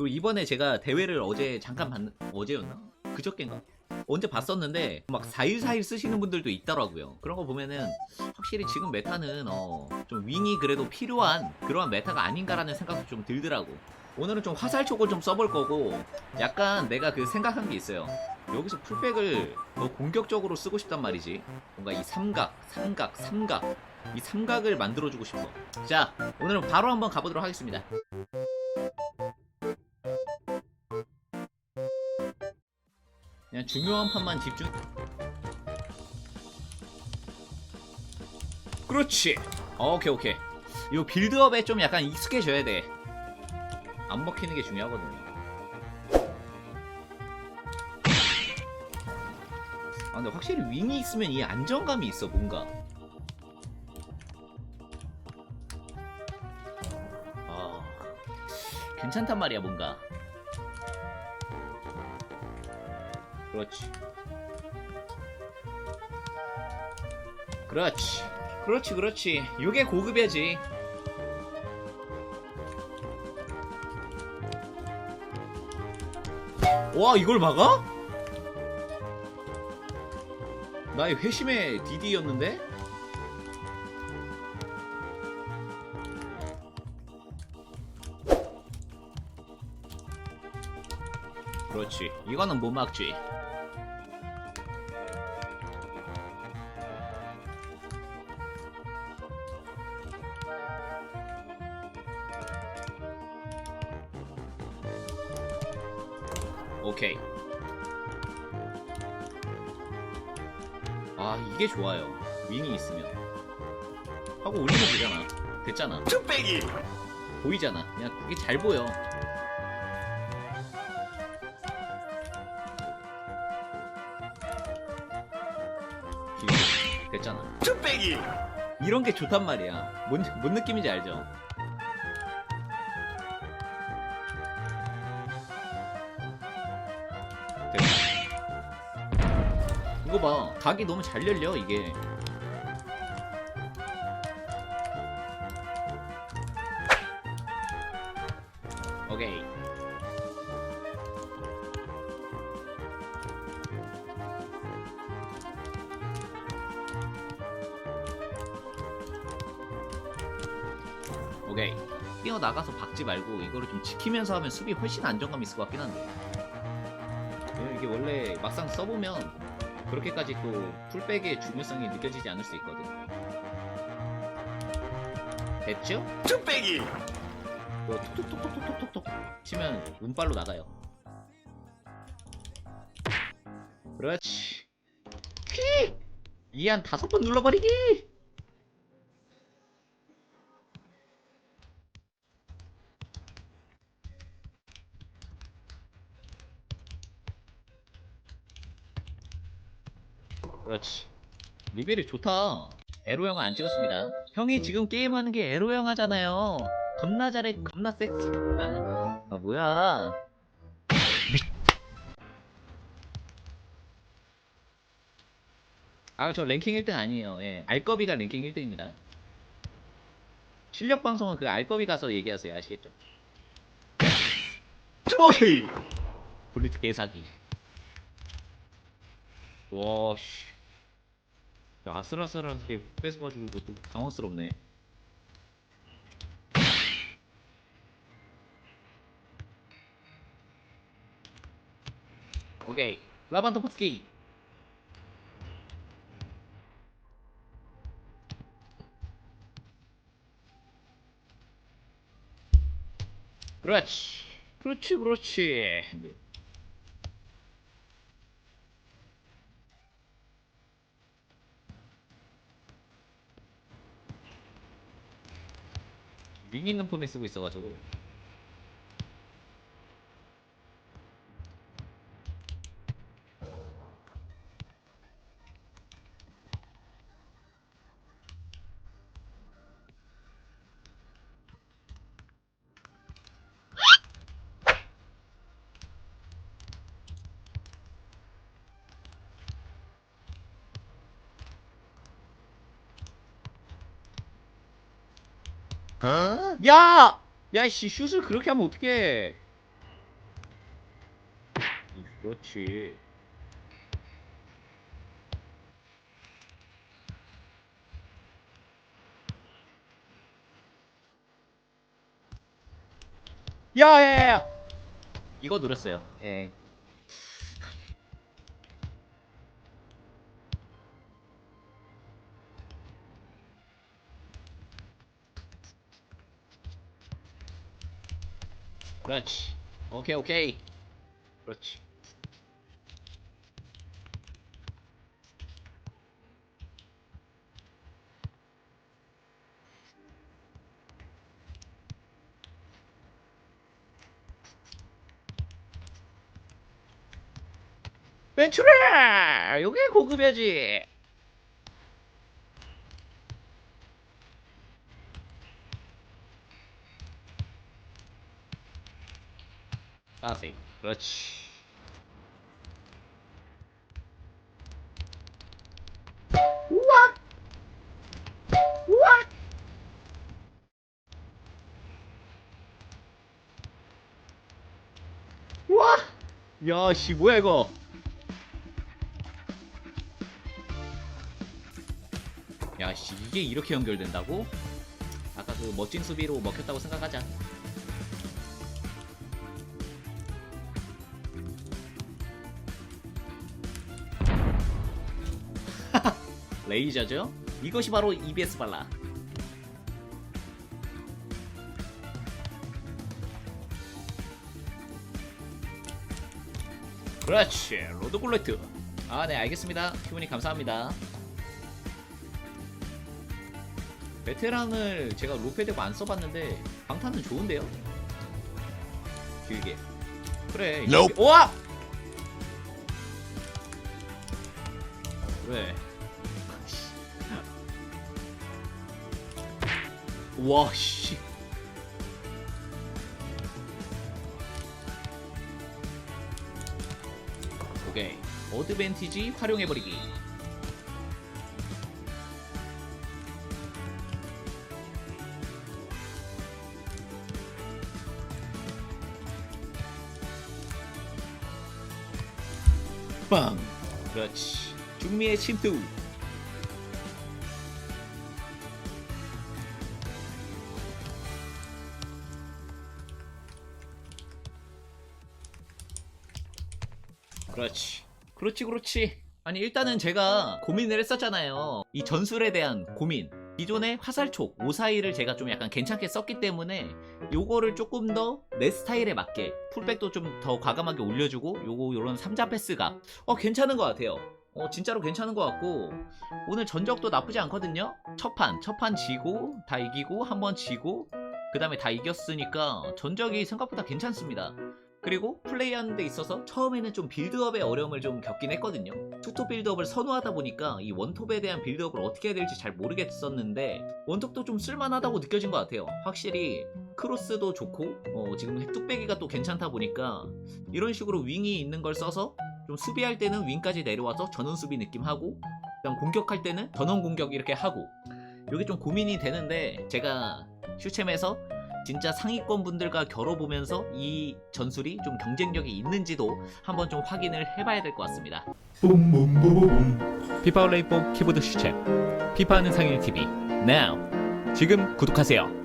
그리고 이번에 제가 대회를 어제 잠깐 봤 어제였나? 그저께인가? 언제 봤었는데 막 4일 4일 쓰시는 분들도 있더라고요. 그런 거 보면은 확실히 지금 메타는 어, 좀 윙이 그래도 필요한 그러한 메타가 아닌가라는 생각도 좀 들더라고. 오늘은 좀 화살 촉을 좀 써볼 거고 약간 내가 그 생각한 게 있어요. 여기서 풀백을 더 공격적으로 쓰고 싶단 말이지. 뭔가 이 삼각, 삼각, 삼각 이 삼각을 만들어주고 싶어. 자, 오늘은 바로 한번 가보도록 하겠습니다. 중요한 판만 집중. 그렇지. 오케이 오케이. 이 빌드업에 좀 약간 익숙해져야 돼. 안 먹히는 게 중요하거든요. 아 근데 확실히 윙이 있으면 이 안정감이 있어 뭔가. 아 괜찮단 말이야 뭔가. 그렇지. 그렇지. 그렇지, 그렇지. 요게 고급이지. 와, 이걸 막아? 나의 회심의 DD였는데? 그렇지. 이거는 못 막지. 오케이. 아 이게 좋아요. 윙이 있으면 하고 올리면 되잖아. 됐잖아. 뚝배기 보이잖아. 그냥 그게 잘 보여. 기회. 됐잖아. 뚝배기 이런 게 좋단 말이야. 뭔, 뭔 느낌인지 알죠? 됐다. 이거 봐. 각이 너무 잘 열려, 이게. 오케이. 뛰어나가서 박지 말고 이거를 좀 지키면서 하면 수비 훨씬 안정감 있을 것 같긴 한데. 왜냐면 이게 원래 막상 써보면 그렇게까지 또 풀백의 중요성이 느껴지지 않을 수 있거든. 됐죠? 뚝배기 이거 톡톡톡톡톡톡톡 치면 운빨로 나가요. 그렇지. 키! 이한 다섯 번 눌러버리기! 그렇지. 리벨이 좋다. 에로 영화 안 찍었습니다. 형이 지금 게임하는 게 에로 영화잖아요. 겁나 잘해, 겁나 섹시. 아, 아 뭐야? 아, 저 랭킹 1등 아니에요. 예. 알거비가 랭킹 1등입니다. 실력 방송은 그 알거비 가서 얘기하세요. 아시겠죠? 뚝배기 블리트 개사기. 와, 씨. 야, 아슬아슬하게 뺏어가지고 또 당황스럽네. 오케이. 라반토 파스키. 그렇지. 그렇지, 그렇지. 링 있는 폰에 쓰고 있어가지고 야! 야, 씨, 슛을 그렇게 하면 어떡해. 그렇지. 야, 야, 야, 야! 이거 누렸어요. 예. 그렇지. 오케이, 오케이. 그렇지. 벤츄라! 요게 고급이지. 빠세. 그렇지. 우와! 우와! 우와! 야, 씨, 뭐야, 이거? 야, 씨, 이게 이렇게 연결된다고? 아까 그 멋진 수비로 먹혔다고 생각하자. 레이저죠? 이것이 바로 EBS 발라. 그렇지, 로드 굴레트. 아, 네, 알겠습니다. 큐브님 감사합니다. 베테랑을 제가 로페되고 안 써봤는데 방탄은 좋은데요? 길게. 그래. Nope. 이렇게- 우와! 그래. 와 씨. 오케이. 어드밴티지 활용해버리기. 빵. 그렇지. 중미의 침투. 그렇지. 그렇지, 그렇지. 아니, 일단은 제가 고민을 했었잖아요. 이 전술에 대한 고민. 기존의 화살촉 541을 제가 좀 약간 괜찮게 썼기 때문에 요거를 조금 더 내 스타일에 맞게 풀백도 좀 더 과감하게 올려주고 요거 요런 3자 패스가 어 괜찮은 것 같아요. 어 진짜로 괜찮은 것 같고 오늘 전적도 나쁘지 않거든요. 첫판 첫판 지고 다 이기고 한 번 지고 그 다음에 다 이겼으니까 전적이 생각보다 괜찮습니다. 그리고 플레이하는 데 있어서 처음에는 좀 빌드업의 어려움을 좀 겪긴 했거든요. 투톱 빌드업을 선호하다 보니까 이 원톱에 대한 빌드업을 어떻게 해야 될지 잘 모르겠었는데 원톱도 좀 쓸만하다고 느껴진 것 같아요. 확실히 크로스도 좋고 어, 지금 뚝배기가 또 괜찮다 보니까 이런 식으로 윙이 있는 걸 써서 좀 수비할 때는 윙까지 내려와서 전원 수비 느낌 하고 그다음 공격할 때는 전원 공격 이렇게 하고 이게 좀 고민이 되는데 제가 슈챔에서 진짜 상위권 분들과 겨뤄보면서 이 전술이 좀 경쟁력이 있는지도 한번 좀 확인을 해봐야 될 것 같습니다. 피파 올레이포 키보드 슈챔 피파하는 상일 TV now 지금 구독하세요.